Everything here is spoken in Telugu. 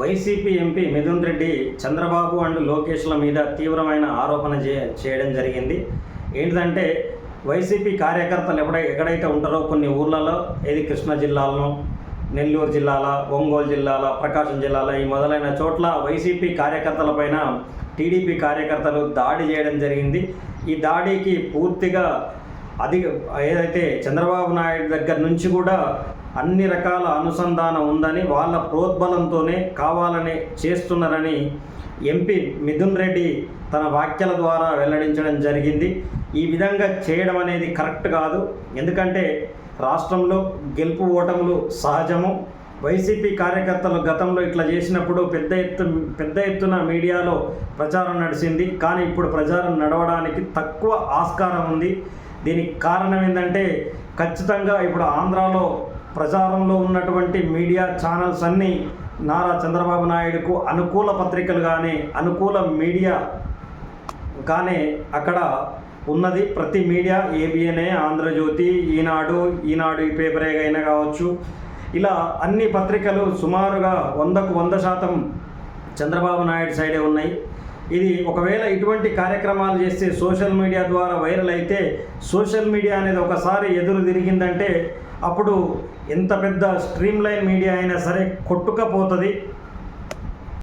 YCP MP Mithun Reddy Chandrababu and లోకేష్ల మీద తీవ్రమైన ఆరోపణ చే చేయడం జరిగింది. ఏంటంటే వైసీపీ కార్యకర్తలు ఎప్పుడై ఎక్కడైతే ఉంటారో కొన్ని ఊర్లలో ఏది కృష్ణా జిల్లాలో నెల్లూరు జిల్లాల ఒంగోలు జిల్లాల ప్రకాశం జిల్లాల ఈ మొదలైన చోట్ల వైసీపీ కార్యకర్తలపైన టీడీపీ కార్యకర్తలు దాడి చేయడం జరిగింది. ఈ దాడికి పూర్తిగా అది ఏదైతే చంద్రబాబు నాయుడు దగ్గర నుంచి కూడా అన్ని రకాల అనుసంధానం ఉందని వాళ్ళ ప్రోద్బలంతోనే కావాలని చేస్తున్నారని ఎంపీ మిథున్ రెడ్డి తన వ్యాఖ్యల ద్వారా వెల్లడించడం జరిగింది. ఈ విధంగా చేయడం అనేది కరెక్ట్ కాదు. ఎందుకంటే రాష్ట్రంలో గెలుపు ఓటములు సహజము. వైసీపీ కార్యకర్తలు గతంలో ఇట్లా చేసినప్పుడు పెద్ద ఎత్తు పెద్ద ఎత్తున మీడియాలో ప్రచారం నడిచింది. కానీ ఇప్పుడు ప్రచారం నడవడానికి తక్కువ ఆస్కారం ఉంది. దీనికి కారణం ఏంటంటే ఖచ్చితంగా ఇప్పుడు ఆంధ్రాలో ప్రచారంలో ఉన్నటువంటి మీడియా ఛానల్స్ అన్నీ నారా చంద్రబాబు నాయుడుకు అనుకూల పత్రికలు కానీ అనుకూల మీడియా కానీ అక్కడ ఉన్నది. ప్రతి మీడియా ఏబిఎన్ఏ ఆంధ్రజ్యోతి ఈనాడు ఈనాడు ఈ పేపర్ అయినా కావచ్చు. ఇలా అన్ని పత్రికలు సుమారుగా వందకు వంద శాతం చంద్రబాబు నాయుడు సైడే ఉన్నాయి. ఇది ఒకవేళ ఇటువంటి కార్యక్రమాలు చేస్తే సోషల్ మీడియా ద్వారా వైరల్ అయితే సోషల్ మీడియా అనేది ఒకసారి ఎదురు తిరిగిందంటే అప్పుడు ఎంత పెద్ద స్ట్రీమ్ లైన్ మీడియా అయినా సరే కొట్టుకపోతుంది.